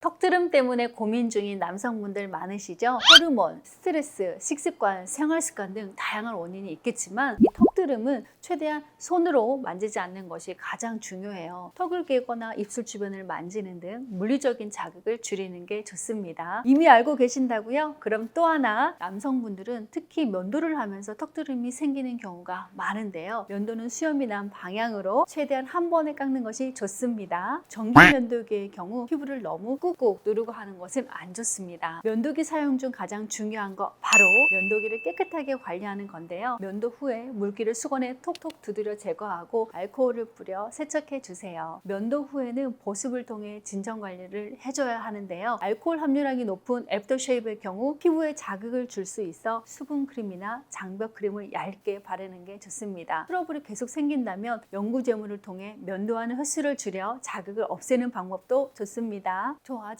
턱주름 때문에 고민 중인 남성분들 많으시죠? 호르몬, 스트레스, 식습관, 생활습관 등 다양한 원인이 있겠지만 이 턱 주름은 최대한 손으로 만지지 않는 것이 가장 중요해요. 턱을 깨거나 입술 주변을 만지는 등 물리적인 자극을 줄이는 게 좋습니다. 이미 알고 계신다고요? 그럼 또 하나 남성분들은 특히 면도를 하면서 턱주름이 생기는 경우가 많은데요. 면도는 수염이 난 방향으로 최대한 한 번에 깎는 것이 좋습니다. 전기 면도기의 경우 피부를 너무 꾹꾹 누르고 하는 것은 안 좋습니다. 면도기 사용 중 가장 중요한 거 바로 면도기를 깨끗하게 관리하는 건데요. 면도 후에 물기를 수건에 톡톡 두드려 제거하고 알코올을 뿌려 세척해 주세요. 면도 후에는 보습을 통해 진정 관리를 해줘야 하는데요. 알코올 함유량이 높은 애프터쉐이브의 경우 피부에 자극을 줄 수 있어 수분 크림이나 장벽 크림을 얇게 바르는 게 좋습니다. 트러블이 계속 생긴다면 연구 제물을 통해 면도하는 횟수를 줄여 자극을 없애는 방법도 좋습니다. 저 아직